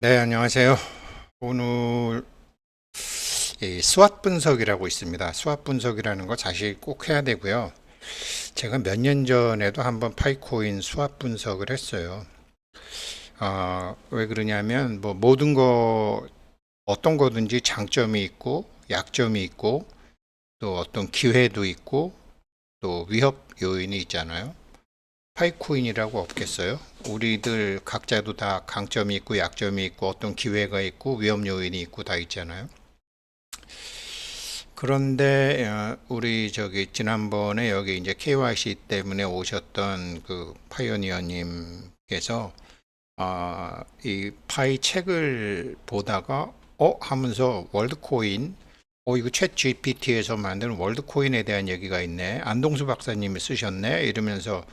네, 안녕하세요. 오늘 이 수압 분석이라고 있습니다. 수압 분석이라는 거 사실 꼭 해야 되고요. 제가 몇 년 전에도 한번 파이코인 수압 분석을 했어요. 아, 왜 그러냐면 뭐 모든 거 어떤 거든지 장점이 있고 약점이 있고 또 어떤 기회도 있고 또 위협 요인이 있잖아요. 파이코인이라고 없겠어요? 우리들 각자도 다 강점이 있고 약점이 있고 어떤 기회가 있고 위험 요인이 있고 다 있잖아요. 그런데 어, 우리 저기 지난번에 여기 이제 KYC 때문에 오셨던 그 파이오니어님께서 아, 이 파이 책을 보다가 어 하면서 월드코인 어 이거 챗 GPT에서 만든 월드코인에 대한 얘기가 있네. 안동수 박사님이 쓰셨네. 이러면서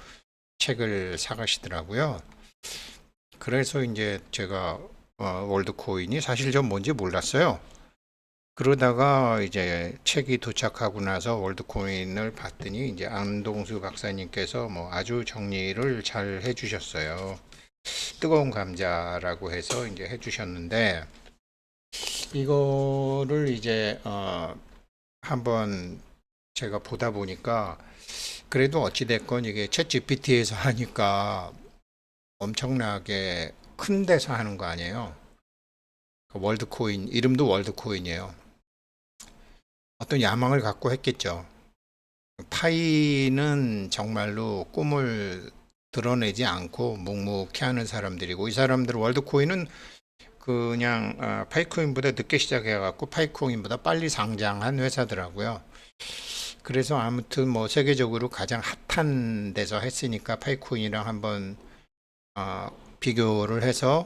책을 사가시더라고요. 그래서 이제 제가 어, 월드코인이 사실 좀 뭔지 몰랐어요. 그러다가 이제 책이 도착하고 나서 월드코인을 봤더니 이제 안동수 박사님께서 뭐 아주 정리를 잘 해주셨어요. 뜨거운 감자라고 해서 이제 해주셨는데 이거를 이제 어, 한번 제가 보다 보니까 그래도 어찌됐건 이게 챗 GPT에서 하니까 엄청나게 큰 데서 하는 거 아니에요. 그 월드코인, 이름도 월드코인이에요. 어떤 야망을 갖고 했겠죠. 파이는 정말로 꿈을 드러내지 않고 묵묵히 하는 사람들이고 이 사람들 월드코인은 그냥 아, 파이코인보다 늦게 시작해갖고 파이코인보다 빨리 상장한 회사더라고요. 그래서 아무튼 뭐 세계적으로 가장 핫한 데서 했으니까 파이코인이랑 한번 어, 비교를 해서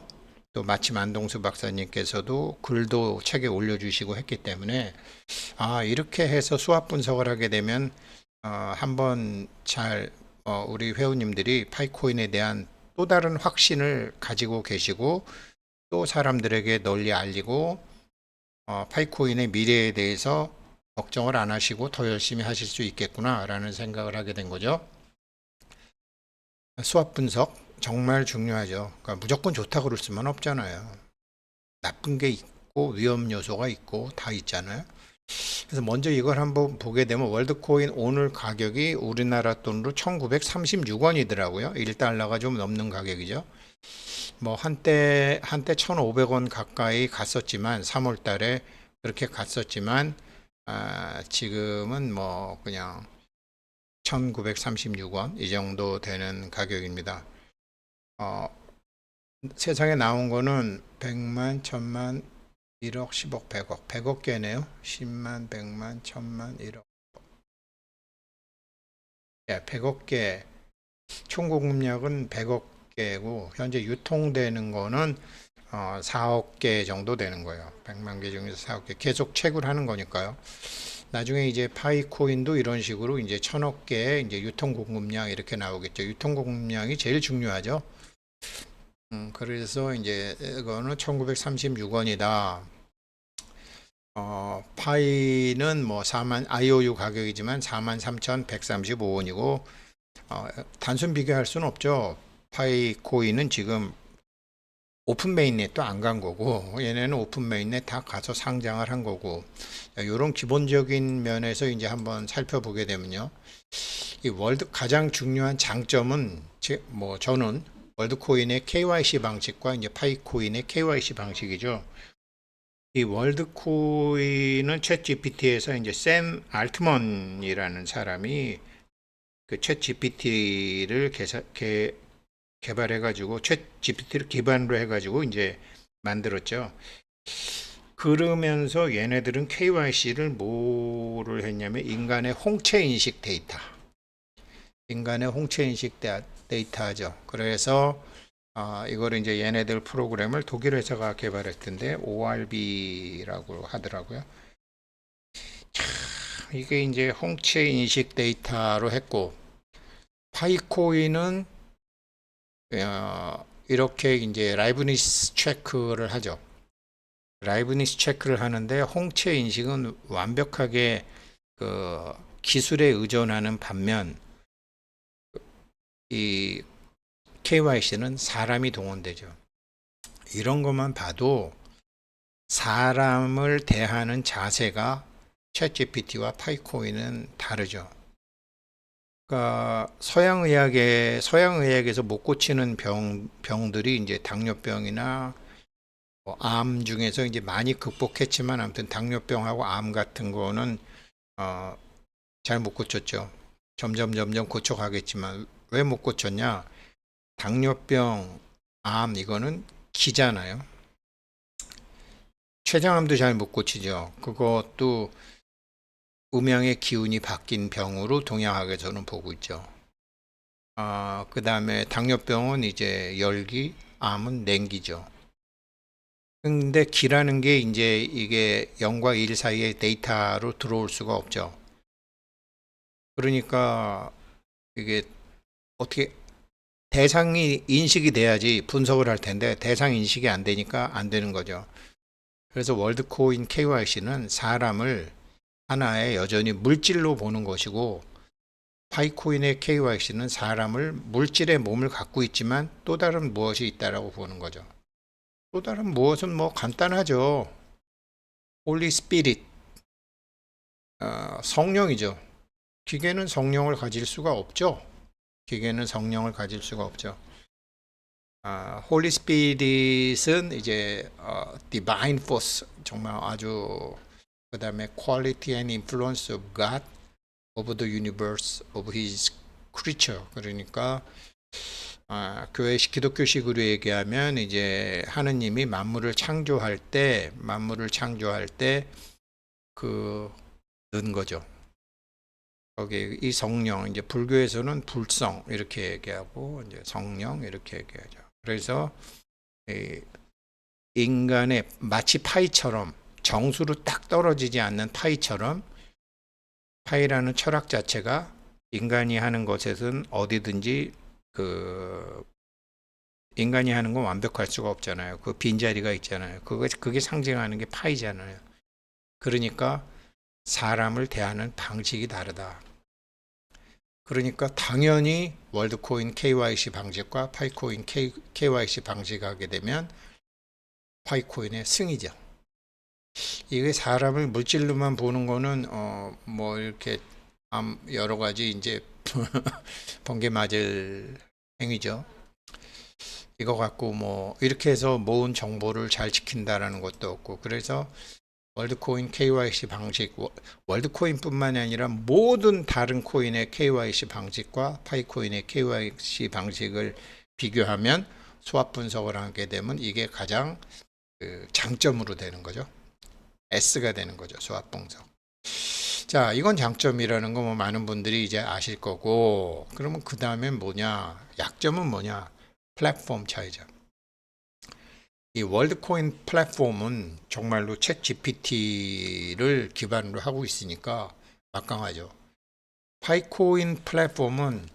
또 마침 안동수 박사님께서도 글도 책에 올려주시고 했기 때문에 아 이렇게 해서 수학 분석을 하게 되면 어, 한번 잘 어, 우리 회원님들이 파이코인에 대한 또 다른 확신을 가지고 계시고 또 사람들에게 널리 알리고 어, 파이코인의 미래에 대해서 걱정을 안 하시고 더 열심히 하실 수 있겠구나라는 생각을 하게 된 거죠. 수학 분석 정말 중요하죠. 그러니까 무조건 좋다고 그럴 수만 없잖아요. 나쁜 게 있고 위험 요소가 있고 다 있잖아요. 그래서 먼저 이걸 한번 보게 되면 월드코인 오늘 가격이 우리나라 돈으로 1936원이더라고요. 1달러가 좀 넘는 가격이죠. 뭐 한때 한때 1,500원 가까이 갔었지만 3월 달에 그렇게 갔었지만 아, 지금은 뭐 그냥 1936원 이 정도 되는 가격입니다. 어, 세상에 나온 거는 100만, 1000만, 1억, 10억, 100억. 100억 개네요. 10만, 100만, 1000만, 1억. 예, 100억 개. 총 공급량은 100억 개고 현재 유통되는 거는 어, 4억 개 정도 되는 거예요. 100만 개 중에서 4억 개. 계속 채굴 하는 거니까요. 나중에 이제 파이코인도 이런 식으로 이제 천억 개의 이제 유통 공급량 이렇게 나오겠죠. 유통 공급량이 제일 중요하죠. 음, 그래서 이제 이거는 1936원이다. 어, 파이는 뭐 4만 IOU 가격이지만 43,135원이고 어, 단순 비교할 수는 없죠. 파이 코인은 지금 오픈 메인넷도 안 간 거고 얘네는 오픈 메인넷 다 가서 상장을 한 거고 이런 기본적인 면에서 이제 한번 살펴보게 되면요. 이 월드 가장 중요한 장점은 제, 뭐 저는 월드코인의 KYC 방식과 이제 파이코인의 KYC 방식이죠. 이 월드코인은 챗 GPT에서 이제 샘 알트먼이라는 사람이 그챗 GPT를 개사, 개, 개발해가지고 챗 GPT를 기반으로 해가지고 이제 만들었죠. 그러면서 얘네들은 KYC를 뭐를 했냐면 인간의 홍채 인식 데이터, 인간의 홍채 인식 데이터죠. 그래서 어, 이거를 이제 얘네들 프로그램을 독일 회사가 개발했던데 ORB라고 하더라고요. 참, 이게 이제 홍채 인식 데이터로 했고 파이코인은 어, 이렇게 이제 라이브니스 체크를 하죠. 라이브니스 체크를 하는데 홍채 인식은 완벽하게 그 기술에 의존하는 반면 이 KYC는 사람이 동원되죠. 이런 것만 봐도 사람을 대하는 자세가 챗GPT와 파이코인은 다르죠. 그러니까 서양 의학에 서양 의학에서 못 고치는 병 병들이 이제 당뇨병이나 뭐 암 중에서 이제 많이 극복했지만 아무튼 당뇨병하고 암 같은 거는 어, 잘 못 고쳤죠. 점점 점점 고쳐가겠지만 왜 못 고쳤냐? 당뇨병, 암 이거는 기잖아요. 췌장암도 잘 못 고치죠. 그것도 음양의 기운이 바뀐 병으로 동양학에서는 보고 있죠. 아, 그 다음에 당뇨병은 이제 열기, 암은 냉기죠. 근데 기라는 게 이제 이게 0과 1 사이의 데이터로 들어올 수가 없죠. 그러니까 이게 어떻게 대상이 인식이 돼야지 분석을 할 텐데 대상 인식이 안 되니까 안 되는 거죠. 그래서 월드코인 KYC는 사람을 하나의 여전히 물질로 보는 것이고 파이코인의 KYC는 사람을 물질의 몸을 갖고 있지만 또 다른 무엇이 있다라고 보는 거죠. 또 다른 무엇은 뭐 간단하죠. 홀리 스피릿 어, 성령이죠. 기계는 성령을 가질 수가 없죠. 기계는 성령을 가질 수가 없죠. 아, 홀리 스피릿은 이제 어, divine force 정말 아주 그 다음에 quality and influence of God of the universe of his creature 그러니까 아, 교회식 기독교식으로 얘기하면 이제 하느님이 만물을 창조할 때 만물을 창조할 때그 넣은 거죠. 거기 이 성령 이제 불교에서는 불성 이렇게 얘기하고 이제 성령 이렇게 얘기하죠. 그래서 이 인간의 마치 파이처럼 정수로 딱 떨어지지 않는 파이처럼 파이라는 철학 자체가 인간이 하는 것에선 어디든지 그 인간이 하는 건 완벽할 수가 없잖아요. 그 빈자리가 있잖아요. 그거 그게 상징하는 게 파이잖아요. 그러니까 사람을 대하는 방식이 다르다. 그러니까 당연히 월드코인 KYC 방식과 파이코인 K, KYC 방식 하게 되면 파이코인의 승이죠. 이게 사람을 물질로만 보는 거는 어 뭐 이렇게 암 여러 가지 이제 번개 맞을 행위죠. 이거 갖고 뭐 이렇게 해서 모은 정보를 잘 지킨다라는 것도 없고 그래서 월드코인 KYC 방식 워- 월드코인뿐만이 아니라 모든 다른 코인의 KYC 방식과 파이코인의 KYC 방식을 비교하면 수합 분석을 하게 되면 이게 가장 그 장점으로 되는 거죠. S가 되는 거죠. 수합 분석. 자, 이건 장점이라는 거 뭐 많은 분들이 이제 아실 거고, 그러면 그 다음엔 뭐냐? 약점은 뭐냐? 플랫폼 차이죠. 이 월드코인 플랫폼은 정말로 챗 GPT를 기반으로 하고 있으니까 막강하죠. 파이코인 플랫폼은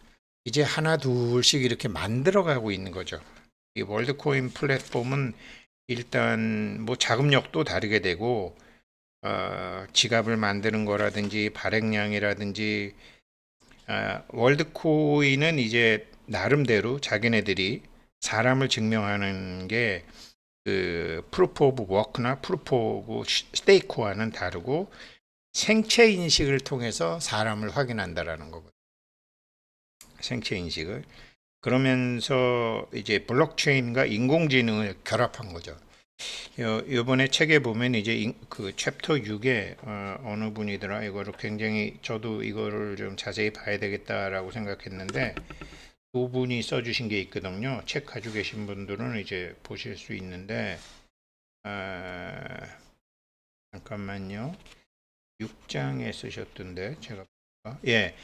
이제 하나 둘씩 이렇게 만들어가고 있는 거죠. 이 월드코인 플랫폼은 일단 뭐 자금력도 다르게 되고 어, 지갑을 만드는 거라든지 발행량이라든지 아, 월드코인은 이제 나름대로 자기네들이 사람을 증명하는 게 그 프루프 오브 워크나 프루프 오브 스테이크와는 다르고 생체 인식을 통해서 사람을 확인한다라는 거거든요. 생체 인식을 그러면서 이제 블록체인과 인공지능을 결합한 거죠. 요, 요번에 책에 보면 이제 인- 그 챕터 6에 어, 어느 분이더라 이거를 굉장히 저도 이거를 좀 자세히 봐야 되겠다라고 생각했는데 두 분이 써주신 게 있거든요. 책 가지고 계신 분들은 이제 보실 수 있는데 아, 잠깐만요. 6장에 쓰셨던데 제가? 예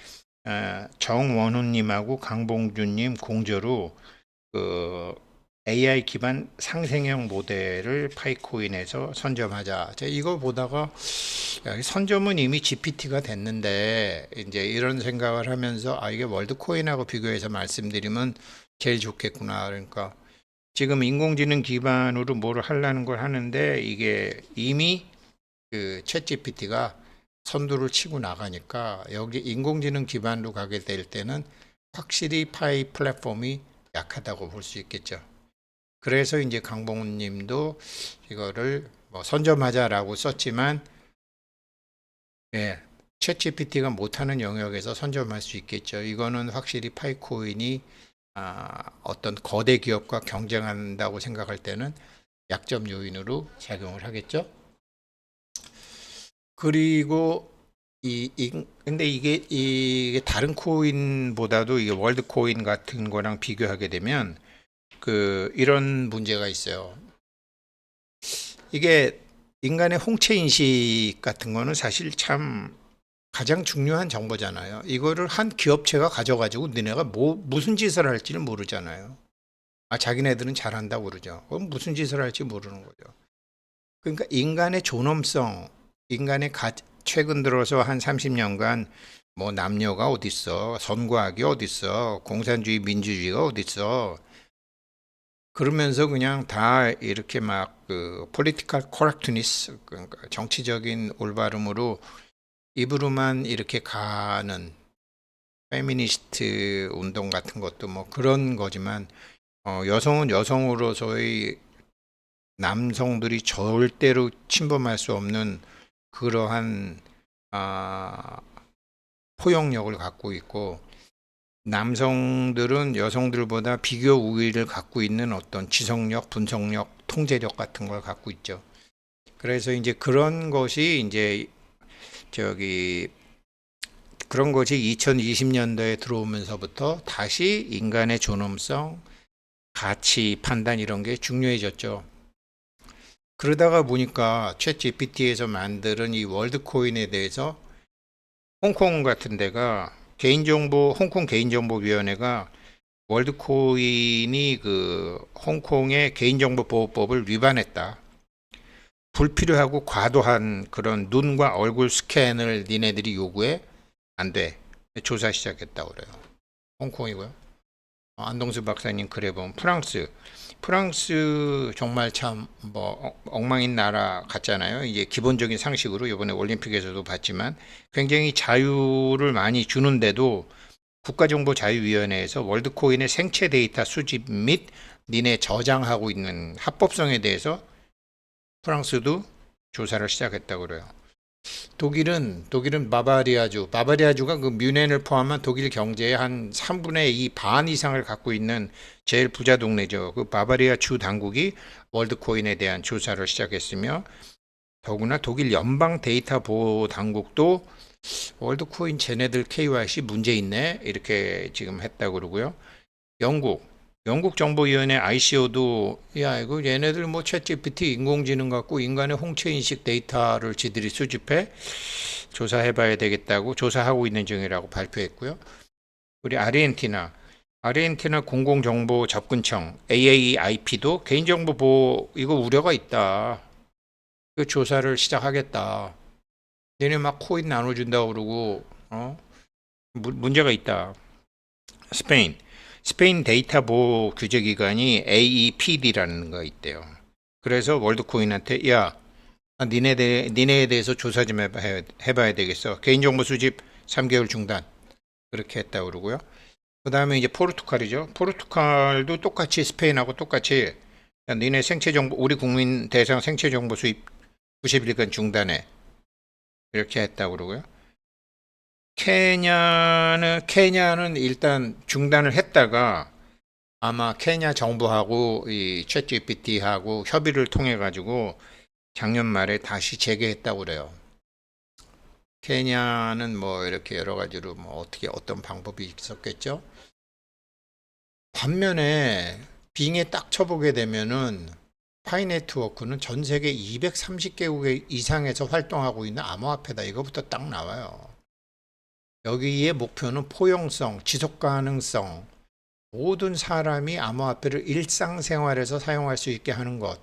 아, 정원훈님하고 강봉준님 공저로 그 AI 기반 상생형 모델을 파이코인에서 선점하자. 이걸 보다가 선점은 이미 GPT가 됐는데 이제 이런 생각을 하면서 아 이게 월드코인하고 비교해서 말씀드리면 제일 좋겠구나. 그러니까 지금 인공지능 기반으로 뭐를 하려는 걸 하는데 이게 이미 그 챗GPT가 선두를 치고 나가니까 여기 인공지능 기반으로 가게 될 때는 확실히 파이 플랫폼이 약하다고 볼 수 있겠죠. 그래서 이제 강봉훈 님도 이거를 뭐 선점하자라고 썼지만 예, 챗 GPT가 못하는 영역에서 선점할 수 있겠죠. 이거는 확실히 파이코인이 아, 어떤 거대 기업과 경쟁한다고 생각할 때는 약점 요인으로 작용을 하겠죠. 그리고 이, 이 근데 이게 이게 다른 코인보다도 이게 월드 코인 같은 거랑 비교하게 되면 그 이런 문제가 있어요. 이게 인간의 홍채 인식 같은 거는 사실 참 가장 중요한 정보잖아요. 이거를 한 기업체가 가져가지고 너네가 뭐 무슨 짓을 할지는 모르잖아요. 아 자기네들은 잘한다고 그러죠. 그럼 무슨 짓을 할지 모르는 거죠. 그러니까 인간의 존엄성, 인간의 가, 최근 들어서 한 30년간 뭐 남녀가 어딨어, 선과학이 어딨어, 공산주의 민주주의가 어딨어. 그러면서 그냥 다 이렇게 막그 political correctness 그러니까 정치적인 올바름으로 입으로만 이렇게 가는 페미니스트 운동 같은 것도 뭐 그런 거지만 어, 여성은 여성으로서의 남성들이 절대로 침범할 수 없는 그러한 아, 포용력을 갖고 있고 남성들은 여성들보다 비교 우위를 갖고 있는 어떤 지성력, 분석력, 통제력 같은 걸 갖고 있죠. 그래서 이제 그런 것이 이제 저기 그런 것이 2020년도에 들어오면서부터 다시 인간의 존엄성, 가치 판단 이런 게 중요해졌죠. 그러다가 보니까 챗 GPT에서 만드는 이 월드 코인에 대해서 홍콩 같은 데가 개인정보 홍콩 개인정보위원회가 월드 코인이 그 홍콩의 개인정보 보호법을 위반했다. 불필요하고 과도한 그런 눈과 얼굴 스캔을 니네들이 요구해 안 돼. 조사 시작했다고 그래요. 홍콩이고요. 어, 안동수 박사님 글에 보면 프랑스 프랑스 정말 참 뭐 엉망인 나라 같잖아요. 이제 기본적인 상식으로 이번에 올림픽에서도 봤지만 굉장히 자유를 많이 주는데도 국가정보자유위원회에서 월드코인의 생체 데이터 수집 및 니네 저장하고 있는 합법성에 대해서 프랑스도 조사를 시작했다고 그래요. 독일은 독일은 바바리아주, 바바리아주가 그 뮌헨을 포함한 독일 경제의 한 3분의 2 반 이상을 갖고 있는 제일 부자 동네죠. 그 바바리아 주 당국이 월드코인에 대한 조사를 시작했으며 더구나 독일 연방 데이터 보호 당국도 월드코인 쟤네들 KYC 문제 있네 이렇게 지금 했다고 그러고요. 영국 영국 정보위원회 ICO도 야 이거 얘네들 뭐 챗GPT 인공지능 갖고 인간의 홍채 인식 데이터를 지들이 수집해 조사해봐야 되겠다고 조사하고 있는 중이라고 발표했고요. 우리 아르헨티나 아르헨티나 공공정보 접근청 AAIP도 개인정보 보호 이거 우려가 있다. 그 조사를 시작하겠다. 얘네 막 코인 나눠준다 그러고 어 무- 문제가 있다. 스페인 스페인 데이터 보호 규제 기관이 AEPD라는 거 있대요. 그래서 월드코인한테 야 아, 니네 대, 니네에 대해서 조사 좀 해봐야, 해봐야 되겠어. 개인정보 수집 3개월 중단 그렇게 했다고 그러고요. 그 다음에 이제 포르투갈이죠. 포르투갈도 똑같이 스페인하고 똑같이 야, 니네 생체 정보 우리 국민 대상 생체 정보 수입 90일간 중단해 이렇게 했다고 그러고요. 케냐는 케냐는 일단 중단을 했다가 아마 케냐 정부하고 이 챗GPT하고 협의를 통해 가지고 작년 말에 다시 재개했다고 그래요. 케냐는 뭐 이렇게 여러 가지로 뭐 어떻게 어떤 방법이 있었겠죠. 반면에 빙에 딱 쳐보게 되면은 파이 네트워크는 전 세계 230개국 이상에서 활동하고 있는 암호화폐다. 이거부터 딱 나와요. 여기의 목표는 포용성, 지속 가능성, 모든 사람이 암호화폐를 일상생활에서 사용할 수 있게 하는 것.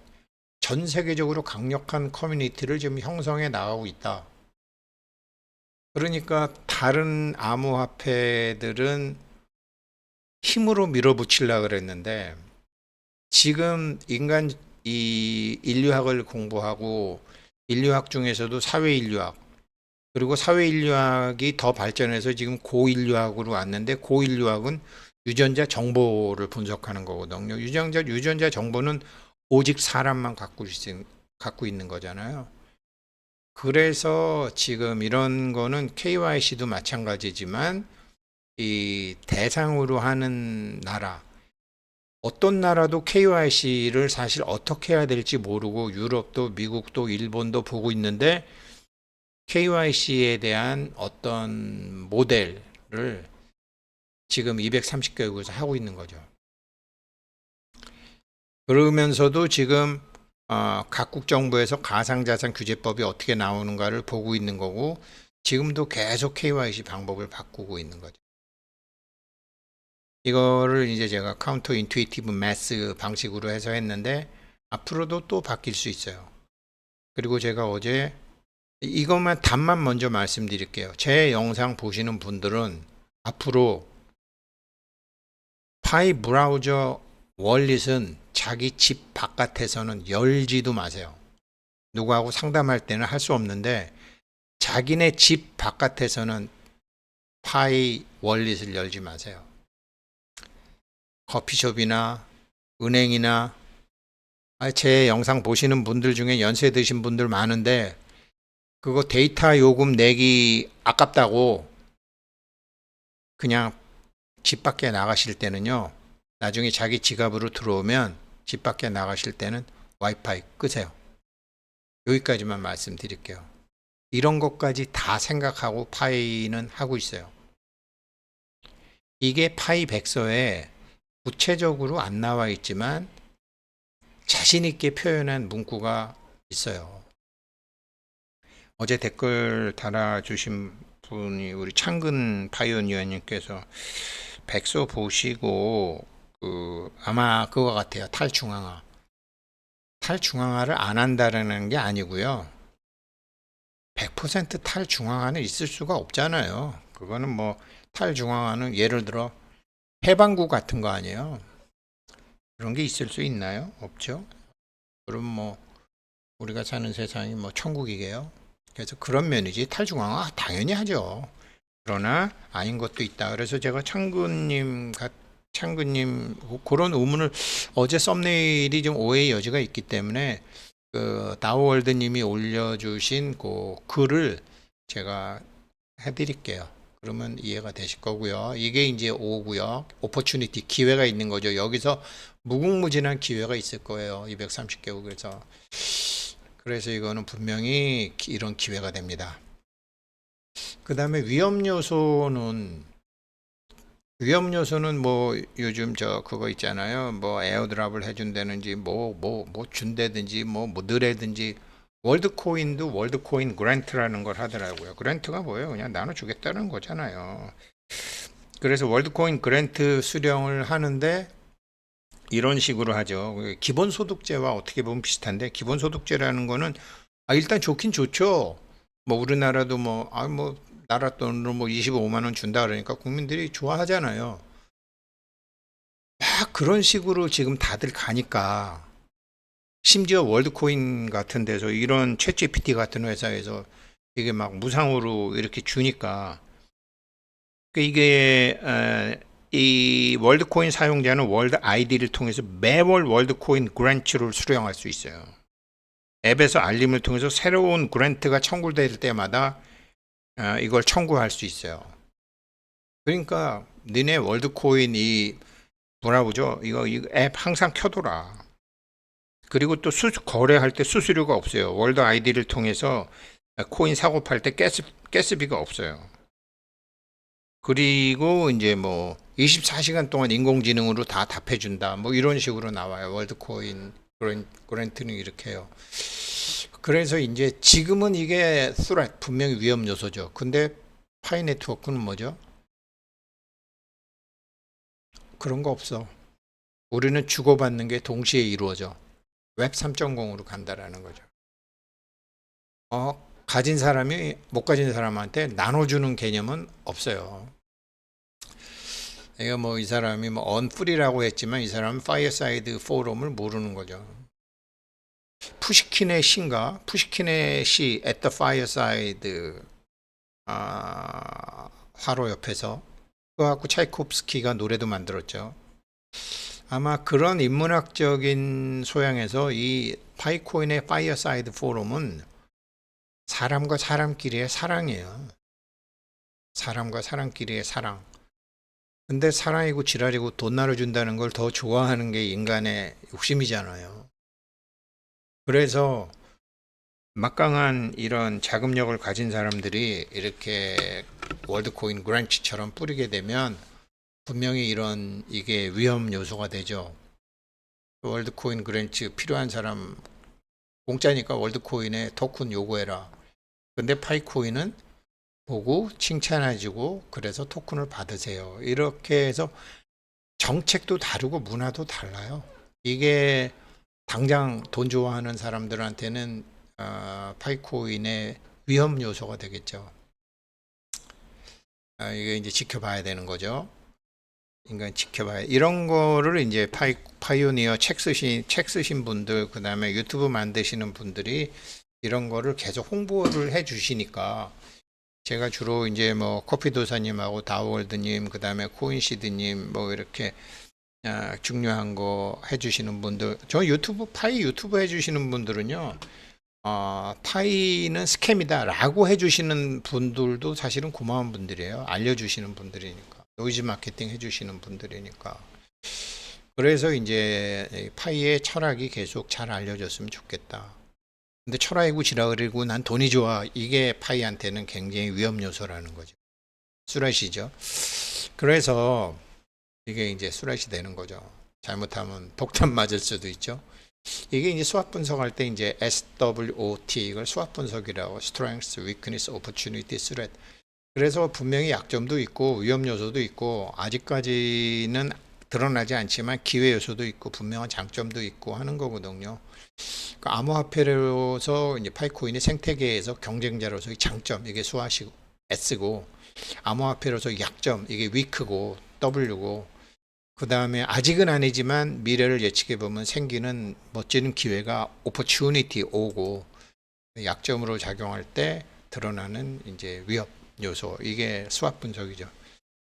전 세계적으로 강력한 커뮤니티를 지금 형성해 나가고 있다. 그러니까 다른 암호화폐들은 힘으로 밀어붙이려고 그랬는데 지금 인간 이 인류학을 공부하고 인류학 중에서도 사회 인류학 그리고 사회인류학이 더 발전해서 지금 고인류학으로 왔는데 고인류학은 유전자 정보를 분석하는 거거든요. 유전자 유전자 정보는 오직 사람만 갖고 있, 갖고 있는 거잖아요. 그래서 지금 이런 거는 KYC도 마찬가지지만 이 대상으로 하는 나라 어떤 나라도 KYC를 사실 어떻게 해야 될지 모르고 유럽도 미국도 일본도 보고 있는데 KYC에 대한 어떤 모델을 지금 230개국에서 하고 있는 거죠. 그러면서도 지금 어, 각국 정부에서 가상자산 규제법이 어떻게 나오는가를 보고 있는 거고 지금도 계속 KYC 방법을 바꾸고 있는 거죠. 이거를 이제 제가 카운터 인투이티브 매스 방식으로 해서 했는데 앞으로도 또 바뀔 수 있어요. 그리고 제가 어제 이것만 답만 먼저 말씀드릴게요. 제 영상 보시는 분들은 앞으로 파이 브라우저 월릿은 자기 집 바깥에서는 열지도 마세요. 누구하고 상담할 때는 할 수 없는데 자기네 집 바깥에서는 파이 월릿을 열지 마세요. 커피숍이나 은행이나 아, 제 영상 보시는 분들 중에 연세 드신 분들 많은데 그거 데이터 요금 내기 아깝다고 그냥 집 밖에 나가실 때는요. 나중에 자기 지갑으로 들어오면 집 밖에 나가실 때는 와이파이 끄세요. 여기까지만 말씀드릴게요. 이런 것까지 다 생각하고 파이는 하고 있어요. 이게 파이 백서에 구체적으로 안 나와 있지만 자신 있게 표현한 문구가 있어요. 어제 댓글 달아주신 분이 우리 창근 파이오니어님께서 백서 보시고 그 아마 그거 같아요. 탈중앙화. 탈중앙화를 안 한다라는 게 아니고요. 100% 탈중앙화는 있을 수가 없잖아요. 그거는 뭐 탈중앙화는 예를 들어 해방구 같은 거 아니에요. 그런 게 있을 수 있나요? 없죠. 그럼 뭐 우리가 사는 세상이 뭐 천국이게요. 그래서 그런 면이지 탈중앙화 당연히 하죠. 그러나 아닌 것도 있다. 그래서 제가 창근님 같 창근님 그런 의문을 어제 썸네일이 좀 오해의 여지가 있기 때문에 그 다우월드님이 올려주신 그 글을 제가 해드릴게요. 그러면 이해가 되실 거고요. 이게 이제 오고요. 오퍼추니티 기회가 있는 거죠. 여기서 무궁무진한 기회가 있을 거예요. 230개국에서. 그래서 이거는 분명히 기- 이런 기회가 됩니다. 그 다음에 위험 요소는 위험 요소는 뭐 요즘 저 그거 있잖아요. 뭐 에어드랍을 해준다든지 뭐 뭐 뭐 준다든지 뭐뭐 넣으라든지 월드코인도 월드코인 그랜트라는 걸 하더라고요. 그랜트가 뭐예요? 그냥 나눠주겠다는 거잖아요. 그래서 월드코인 그랜트 수령을 하는데 이런 식으로 하죠. 기본소득제와 어떻게 보면 비슷한데 기본소득제라는 거는 아 일단 좋긴 좋죠. 뭐 우리나라도 뭐아 뭐 나라 돈으로 뭐 25만 원 준다 그러니까 국민들이 좋아하잖아요. 막 그런 식으로 지금 다들 가니까 심지어 월드코인 같은 데서 이런 챗 GPT 같은 회사에서 이게 막 무상으로 이렇게 주니까 그 이게 에, 이 월드코인 사용자는 월드 아이디를 통해서 매월 월드코인 그랜트를 수령할 수 있어요. 앱에서 알림을 통해서 새로운 그랜트가 청구될 때마다 어, 이걸 청구할 수 있어요. 그러니까 니네 월드코인 이 뭐라 그러죠? 이거 이 앱 항상 켜둬라. 그리고 또 수, 거래할 때 수수료가 없어요. 월드 아이디를 통해서 코인 사고 팔 때 가스, 가스비가 없어요. 그리고 이제 뭐 24시간 동안 인공지능으로 다 답해준다. 뭐 이런 식으로 나와요. 월드코인 그랜, 그랜트는 이렇게 해요. 그래서 이제 지금은 이게 threat, 분명히 위험 요소죠. 근데 파이 네트워크는 뭐죠? 그런 거 없어. 우리는 주고받는 게 동시에 이루어져. 웹 3.0으로 간다라는 거죠. 어, 가진 사람이 못 가진 사람한테 나눠주는 개념은 없어요. 이거 뭐 이 사람이 뭐 언프리라고 했지만 이 사람은 파이어사이드 포럼을 모르는 거죠. 푸시킨의 시인가? 푸시킨의 시 at the fireside 아, 화로 옆에서 그거 갖고 차이콥스키가 노래도 만들었죠. 아마 그런 인문학적인 소양에서 이 파이코인의 파이어사이드 포럼은 사람과 사람끼리의 사랑이에요. 사람과 사람끼리의 사랑. 근데 사랑이고 지랄이고 돈 나눠준다는 걸 더 좋아하는 게 인간의 욕심이잖아요. 그래서 막강한 이런 자금력을 가진 사람들이 이렇게 월드코인 그랜치처럼 뿌리게 되면 분명히 이런 이게 위험 요소가 되죠. 월드코인 그랜치 필요한 사람 공짜니까 월드코인에 토큰 요구해라. 근데 파이코인은 보고 칭찬해주고 그래서 토큰을 받으세요. 이렇게 해서 정책도 다르고 문화도 달라요. 이게 당장 돈 좋아하는 사람들한테는 어, 파이코인의 위험 요소가 되겠죠. 아, 이게 이제 지켜봐야 되는 거죠. 인간 지켜봐야 이런 거를 이제 파이 파이오니어 책 쓰신 책 쓰신 분들 그다음에 유튜브 만드시는 분들이 이런 거를 계속 홍보를 해 주시니까 제가 주로 이제 뭐 커피 도사님하고 다월드님 그다음에 코인시드님 뭐 이렇게 아, 중요한 거 해주시는 분들 저 유튜브 파이 유튜브 해주시는 분들은요 어, 파이는 스캠이다라고 해주시는 분들도 사실은 고마운 분들이에요. 알려주시는 분들이니까. 노이즈 마케팅 해주시는 분들이니까. 그래서 이제 이 파이의 철학이 계속 잘 알려졌으면 좋겠다 근데 철학이고 지랄이고 난 돈이 좋아. 이게 파이한테는 굉장히 위험 요소라는 거죠. 수라시죠. 그래서 이게 이제 수라시 되는 거죠. 잘못하면 폭탄 맞을 수도 있죠. 이게 이제 수학 분석할 때 이제 SWOT 이걸 수학 분석이라고 Strength, Weakness, Opportunity, Threat. 그래서 분명히 약점도 있고 위험 요소도 있고 아직까지는 드러나지 않지만 기회 요소도 있고 분명한 장점도 있고 하는 거거든요. 그러니까 암호화폐로서 이제 파이코인의 생태계에서 경쟁자로서의 장점 이게 수화식 S고 암호화폐로서 약점 이게 위크고 W고 그 다음에 아직은 아니지만 미래를 예측해 보면 생기는 멋지는 기회가 opportunity O고 약점으로 작용할 때 드러나는 이제 위협 요소 이게 수학 분석이죠.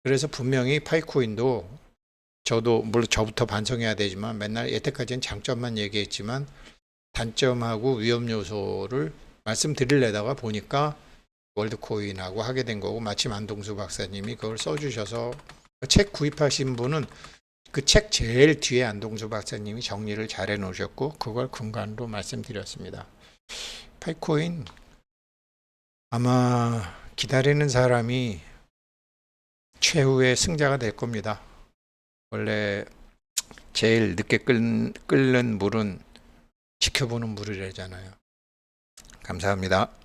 그래서 분명히 파이코인도 저도 물론 저부터 반성해야 되지만 맨날 여태까지는 장점만 얘기했지만 단점하고 위험 요소를 말씀드리려다가 보니까 월드코인하고 하게 된 거고 마침 안동수 박사님이 그걸 써주셔서 책 구입하신 분은 그 책 제일 뒤에 안동수 박사님이 정리를 잘 해놓으셨고 그걸 근간으로 말씀드렸습니다. 파이코인 아마 기다리는 사람이 최후의 승자가 될 겁니다. 원래 제일 늦게 끓는, 끓는 물은 지켜보는 물이라잖아요. 감사합니다.